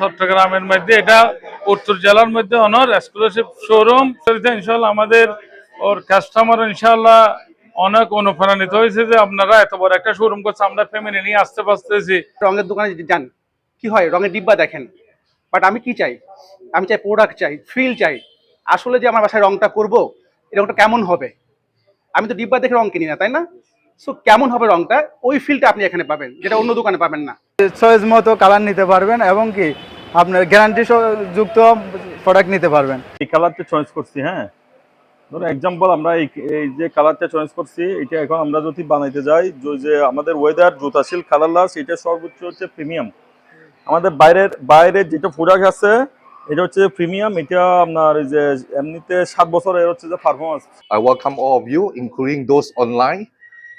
চট্টগ্রামের মধ্যে, এটা উত্তর জেলার মধ্যে অনর এক্সক্লুসিভ শোরুম ইনশাল্লাহ আমাদের ওর কাস্টমার ইনশাল্লাহ অনেক অনুপ্রাণিত হয়েছে যে আপনারা এত বড় একটা শোরুম করছে, আমরা ফ্যামিলি নিয়ে আসতে পারতেছি। রঙের দোকানে যান, কি হয়, রঙের ডিব্বা দেখেন। বাট আমি কি চাই? আমি চাই প্রোডাক্ট চাই ফিল চাই। আসলে যে আমার বাসায় রংটা করব এই রংটা কেমন হবে? আমি তো ডিব্বা দেখে রং কিনি না, তাই না? সো কেমন হবে রংটা? ওই ফিলটা আপনি এখানে পাবেন, যেটা অন্য দোকানে পাবেন না। চয়েস মতো কালার নিতে পারবেন এবং কি আপনার গ্যারান্টি যুক্ত প্রোডাক্ট নিতে পারবেন। এই কালারটা চয়েস করছি হ্যাঁ? ধরো এক্সাম্পল আমরা এই এই যে কালারটা চয়েস করছি এটা এখন আমরা যদি বানাইতে যাই যে- যে আমাদের ওয়েদার জুতাশীল কালারলাস এটা সর্বোচ্চ হচ্ছে প্রিমিয়াম আমাদের বাইরের বাইরের যেটা প্রোডাক্ট আছে এটা হচ্ছে প্রিমিয়াম এটা আপনার এই যে এমনিতে সাত বছর এর হচ্ছে যে performance I welcome all of you including those online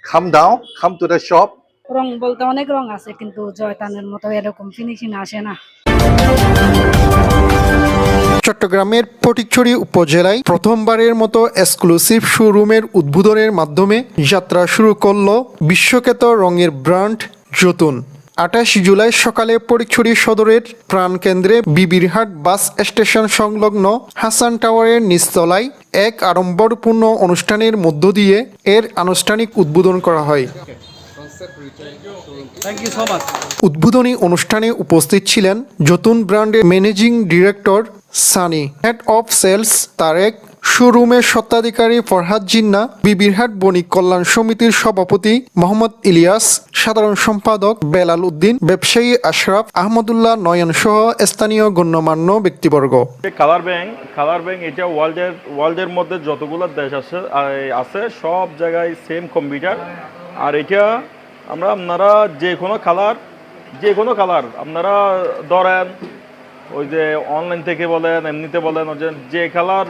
Come down come to the shop, রং বলতে অনেক রং আছে, কিন্তু জয়তানের মতো এরকম ফিনিশিং আসে না। চট্টগ্রামের ফটিকছড়ি উপজেলায় প্রথমবারের মতো এক্সক্লুসিভ শোরুমের উদ্বোধনের মাধ্যমে যাত্রা শুরু করল বিশ্বখ্যাত রঙের ব্র্যান্ড জতুন। আঠাশ জুলাই সকালে ফটিকছড়ি সদরের প্রাণকেন্দ্রে বিবিরহাট বাস স্টেশন সংলগ্ন হাসান টাওয়ারের নিচতলায় এক আড়ম্বরপূর্ণ অনুষ্ঠানের মধ্য দিয়ে এর আনুষ্ঠানিক উদ্বোধন করা হয়। উদ্বোধনী অনুষ্ঠানে উপস্থিত ছিলেন যতুন ব্র্যান্ডের managing director Sunny. Head of sales Tareq. শোরুমের স্বত্বাধিকারী ফরহাদ জিন্না। বিবিরহাট বণিক কল্যাণ সমিতির সভাপতি মোহাম্মদ ইলিয়াস। সাধারণ সম্পাদক বেলাল উদ্দিন। ব্যবসায়ী আশরাফ আহমদুল্লাহ নয়ন সহ স্থানীয় গণ্যমান্য ব্যক্তিবর্গ। কালার ব্যাংক কালার ব্যাংক এটা ওয়ার্ল্ডের ওয়ার্ল্ডের মধ্যে যতগুলো দেশ আছে আছে সব জায়গায় সেম কম্পিউটার আর এটা আমরা আপনারা যে কোনো কালার, যে কোনো কালার, আপনারা ধরেন ওই যে অনলাইন থেকে বলেন, এমনিতে বলেন, ওই যে কালার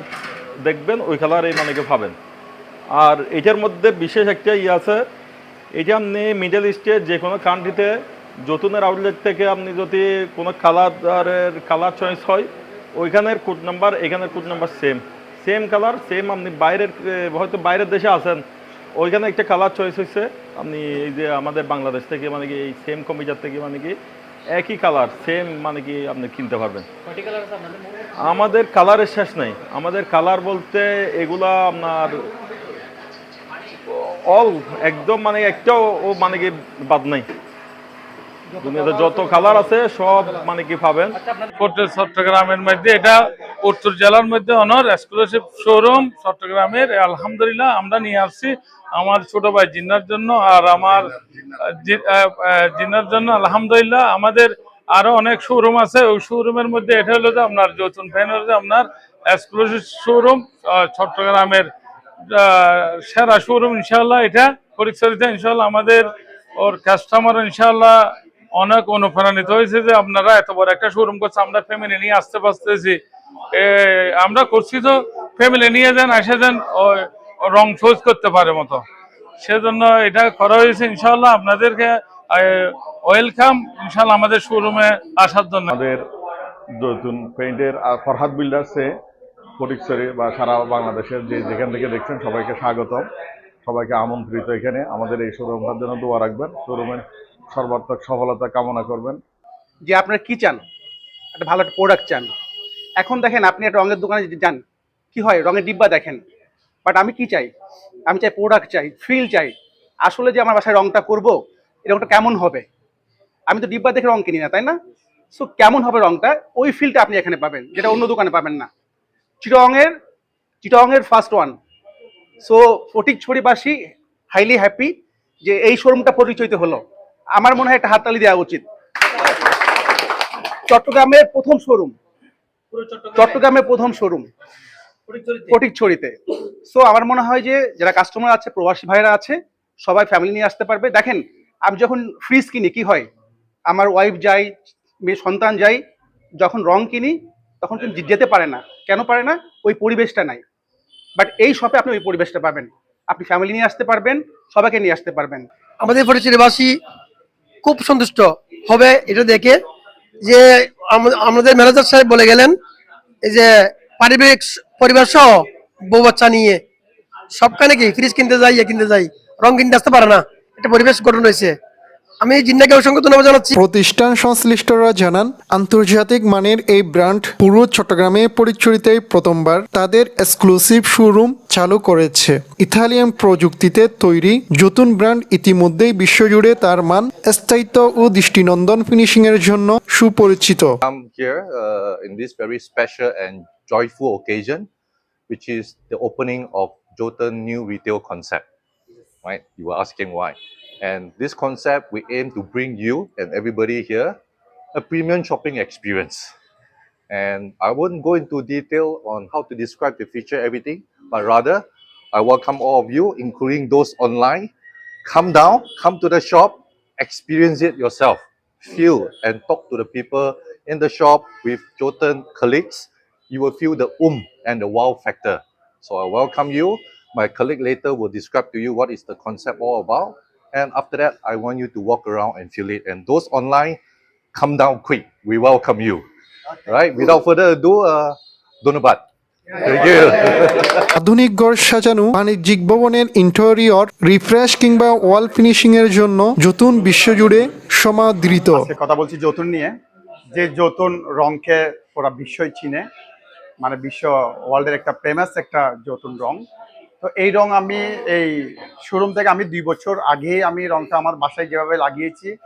দেখবেন, ওই কালার এই মানে পাবেন। আর এটার মধ্যে বিশেষ একটা ইয়ে আছে, এটা আপনি মিডল ইস্টে যে কোনো কান্ট্রিতে যতুনের আউটলেট থেকে আপনি যদি কোনো কালারের কালার চয়েস হয়, ওইখানের কোড নাম্বার এখানের code number same same colour same আপনি বাইরের হয়তো বাইরের দেশে আছেন ওইখানে একটা কালার চয়েস হয়েছে আপনি এই যে আমাদের বাংলাদেশ থেকে মানে কি এই সেম কম্পিউটার থেকে মানে কি একই কালার সেম মানে কি আপনি কিনতে পারবেন। আমাদের কালারের শেষ নাই। আমাদের কালার বলতে এগুলা আপনার অল একদম মানে একটাও ও মানে কি বাদ নাই। দুনিয়াতে যত কালার আছে সব মানে কি পাবেন। করতে চট্টগ্রামের মধ্যে এটা উত্তর জেলার মধ্যে অনর এক্সক্লুসিভ শোরুম চট্টগ্রামের আলহামদুলিল্লাহ আমরা নিয়ে আসছি আমার ছোট ভাই জিন্নার জন্য আর আমার জিন্নার জন্য আলহামদুলিল্লাহ। আমাদের আরও অনেক শোরুম আছে। ওই শোরুমের মধ্যে এটা হলো যে আপনার যতুন ফ্যান হলো যে আপনার এক্সক্লুসিভ শোরুম চট্টগ্রামের সেরা শোরুম ইনশাল্লাহ এটা। পরিচরিত ইনশাল্লাহ আমাদের ওর কাস্টমার ইনশাল্লাহ অনেক অনুপ্রাণিত হয়েছে যে আপনারা এত বড় একটা শোরুম করছে, আমরা ফ্যামিলি নিয়ে আসতে পারতেছি। আমরা করছি তো ফ্যামিলি নিয়ে যান এসে যান ওই রং চোজ করতে পারে মতো। সেজন্য এটা করা হয়েছে ইনশাল্লাহ আপনাদেরকে ওয়েলকাম ইনশাল্লাহ আমাদের শোরুমে আসার জন্য। আমাদের জৈতুন পেইন্টের ফরহাদ বিল্ডার্সে ফটিকছড়ি বা সারা বাংলাদেশের যে যেখান থেকে দেখছেন সবাইকে স্বাগতম। সবাইকে আমন্ত্রিত এখানে। আমাদের এই শোরুমটার জন্য দোয়া রাখবেন। শোরুমের সর্বাত্মক সফলতা কামনা করবেন। যে আপনার কি চান? একটা ভালো একটা প্রোডাক্ট চান। এখন দেখেন আপনি একটা রঙের দোকানে যান, কি হয়? রঙের ডিব্বা দেখেন। বাট আমি কি চাই? আমি চাই প্রোডাক্ট চাই ফিল চাই। আসলে যে আমার বাসায় রঙটা করব এই রংটা কেমন হবে? আমি তো ডিব্বা দেখে রঙ কিনি না, তাই না? সো কেমন হবে রঙটা ওই ফিলটা আপনি এখানে পাবেন, যেটা অন্য দোকানে পাবেন না। চিটংয়ের চিটংয়ের ফার্স্ট ওয়ান সো ফটিক ছড়িবাসী হাইলি হ্যাপি যে এই শোরুমটা পরিচয়িত হলো। আমার মনে হয় একটা হাততালি দেওয়া উচিত। চট্টগ্রামের প্রথম শোরুম চট্টগ্রামের প্রথম শোরুম ফটিকছড়িতে সো আমার মনে হয় যে যারা কাস্টমার আছে প্রবাসী ভাইরা আছে সবাই ফ্যামিলি নিয়ে আসতে পারবে। দেখেন আমি যখন ফ্রিজ কিনি কি হয়? আমার ওয়াইফ যাই মেয়ে সন্তান যাই যখন রং কিনি তখন কিন্তু যেতে পারে না। কেন পারে না? ওই পরিবেশটা নাই। বাট এই শপে আপনি ওই পরিবেশটা পাবেন। আপনি ফ্যামিলি নিয়ে আসতে পারবেন সবাইকে নিয়ে আসতে পারবেন। আমাদের ফটিকছড়িবাসী খুব সন্তুষ্ট। হবে এটা দেখে যে আমাদের ম্যানেজার সাহেব বলে গেলেন, এই যে পারিবারিক পরিবার সহ বউ বাচ্চা নিয়ে সবখানে কি ফ্রিজ কিনতে যাই ইয়ে কিনতে যাই রং কিনতে আসতে পারে না, একটা পরিবেশ গঠন হয়েছে। আমি জিন্নাকে অসংখ্য ধন্যবাদ জানাচ্ছি প্রতিষ্ঠান সংশ্লিষ্টরা জানান আন্তর্জাতিক মানের এই ব্র্যান্ড পুরো চট্টগ্রামে পরিচালিত প্রথমবার তাদের এক্সক্লুসিভ শোরুম চালু করেছে ইতালিয়ান প্রযুক্তিতে তৈরি নতুন ব্র্যান্ড ইতিমধ্যেই বিশ্বজুড়ে তার মান স্থায়িত্ব ও দৃষ্টিনন্দন ফিনিশিং এর জন্য সুপরিচিত Come here uh, in this very special and joyful occasion, which is the opening of Jotun new retail concept. Right? You were asking why. And this concept, we aim to bring you and everybody here a premium shopping experience. And I won't go into detail on how to describe the feature, everything, but rather I welcome all of you, including those online. Come down, come to the shop, experience it yourself. Feel and talk to the people in the shop with Jotun colleagues. You will feel the um and the wow factor. So I welcome you. My colleague later will describe to you what is the concept all about. And after that, I want you to walk around and feel it. And those online, come down quick. We welcome you. Okay. Right? Without further ado, uh, Donabat. আধুনিক গড় সাজানো বাণিজ্যিক ভবনের interior refresh কিংবা ওয়াল finishing এর জন্য নতুন বিশ্বজুড়ে সমাদৃত কথা বলছি যতুন নিয়ে যে যতুন রংকে পুরা বিশ্বই চিনে মানে বিশ্ব ওয়ার্ল্ডের একটা ফেমাস একটা যতুন রং তো এই রং আমি এই শোরুম থেকে আমি দুই বছর আগে আমি রংটা আমার বাসায় যেভাবে লাগিয়েছি,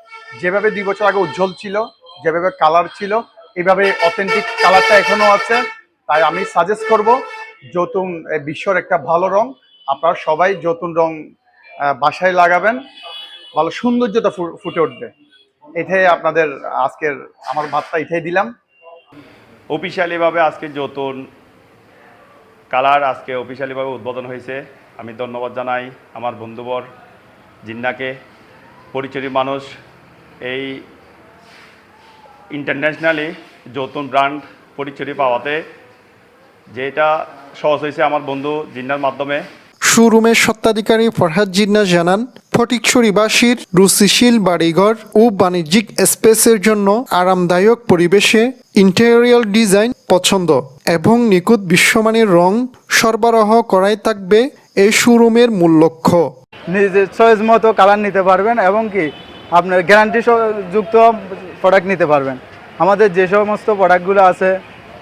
যেভাবে দুই বছর আগে উজ্জ্বল ছিল, যেভাবে কালার ছিল, এইভাবে অথেন্টিক কালারটা এখনও আছে। তাই আমি সাজেস্ট করব, যতুন বিশ্বর একটা ভালো রং, আপনারা সবাই যতুন রং বাসায় লাগাবেন, ভালো সৌন্দর্যতা ফু- ফুটে উঠবে। এটাই আপনাদের আজকের, আমার ভাতটা এটাই দিলাম। অফিসিয়ালিভাবে আজকে যতন কালার আজকে অফিসিয়ালিভাবে উদ্বোধন হয়েছে। আমি ধন্যবাদ জানাই আমার বন্ধুবর, জিন্নাকে পরিচয় মানুষ, এই ইন্টারন্যাশনালি যৌতুন ব্র্যান্ড পরিচয় পাওয়াতে, যেটা সহজ হয়েছে আমার বন্ধু জিন্নার মাধ্যমে। শোরুমের সত্ত্বাধিকারী ফরহাদ জিন্না জানান ফটিকছড়িবাসীর রুচিশীল বাড়িঘর ও বাণিজ্যিক স্পেসের জন্য আরামদায়ক পরিবেশে ইন্টেরিয়র ডিজাইন পছন্দ এবং নিখুঁত বিশ্বমানের রং সরবরাহ করাই থাকবে এই শোরুমের মূল লক্ষ্য। নিজের চয়েস মতো কালার নিতে পারবেন এবং কি আপনার গ্যারান্টি যুক্ত প্রোডাক্ট নিতে পারবেন। আমাদের যে সমস্ত প্রোডাক্টগুলো আছে,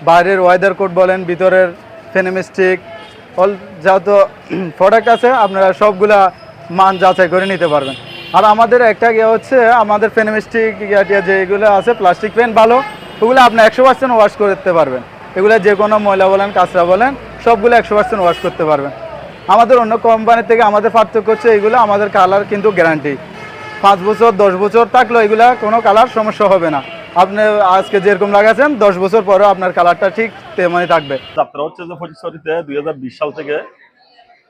বাইরের ওয়েদার কোড বলেন, ভিতরের ফেনেমিস্টিক অল যত প্রোডাক্ট আছে, আপনারা সবগুলা মান যাচাই করে নিতে পারবেন। আর আমাদের একটা ইয়ে হচ্ছে, আমাদের ফেনেমিস্টিক যেগুলো আছে, প্লাস্টিক পেন ভালো, ওগুলো আপনি একশো পার্সেন্ট ওয়াশ করতে পারবেন। এগুলো যে কোনো ময়লা বলেন, কাঁচরা বলেন, সবগুলো একশো পার্সেন্ট ওয়াশ করতে পারবেন। আমাদের অন্য কোম্পানির থেকে আমাদের পার্থক্য হচ্ছে, এগুলো আমাদের কালার কিন্তু গ্যারান্টি পাঁচ বছর, দশ বছর থাকলেও এগুলো কোনো কালার সমস্যা হবে না। আপনি আজকে যেরকম লাগাচ্ছেন দশ বছর পরেও আপনার কালারটা ঠিক তেমনই থাকবে। যাত্রা হচ্ছে যে ফটিকছড়িতে দুই সাল থেকে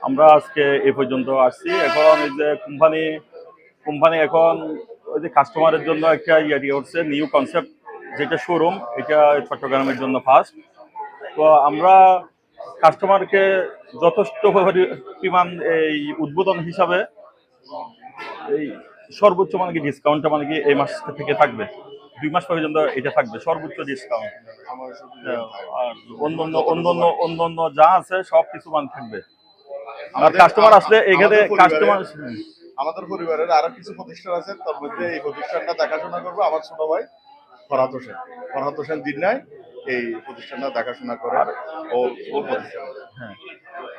আমরা আজকে এ পর্যন্ত আসছি। এখন এই যে কোম্পানি কোম্পানি এখন ওই যে কাস্টমারের জন্য একটা ইয়ে উঠছে নিউ কনসেপ্ট যেটা শোরুম এটা চট্টগ্রামের জন্য ফার্স্ট তো আমরা কাস্টমারকে যথেষ্ট পরি- পরিমাণ এই উদ্বোধন হিসাবে এই সর্বোচ্চ মানে কি ডিসকাউন্টটা মানে কি এই মাস থেকে থাকবে? দুই মাস পর্যন্ত এটা থাকবে সর্বোচ্চ ডিসকাউন্ট আর অন্য অন্য অন্য অন্য যা আছে সব কিছু মানে থাকবে। আর কাস্টমার আসলে এখানে আমাদের কাস্টমার আমাদের পরিবারের আরও কিছু প্রতিষ্ঠান আছে তার মধ্যে এই প্রতিষ্ঠানটা দেখাশোনা করবে। আমার ছোট ভাই ফরহাত হোসেন। ফরহাত হোসেন দিন্নাই এই প্রতিষ্ঠানটা দেখাশোনা করে। ও ও প্রতিষ্ঠান।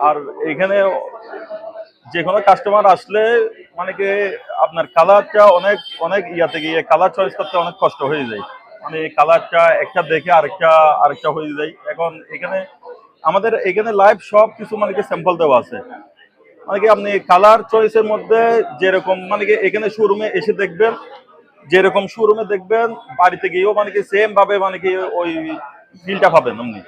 আর এখানে যে কোনো কাস্টমার আসলে মানে কি আপনার কালারটা অনেক অনেক ইয়াতে গিয়ে কালার চয়েস করতে অনেক কষ্ট হয়ে যায়। মানে কালারটা একটা দেখে আরেকটা আরেকটা হয়ে যায়। এখন এখানে আমাদের এখানে লাইভ সব কিছু মানে কি স্যাম্পল দেওয়া আছে। মানে কি আপনি কালার চয়েসের মধ্যে যেরকম মানে কি এখানে শোরুমে এসে দেখবেন, যেরকম শোরুমে দেখবেন, বাড়িতে গিয়েও মানে কি সেম ভাবে মানে কি ওই ফিলটা পাবেন আপনি।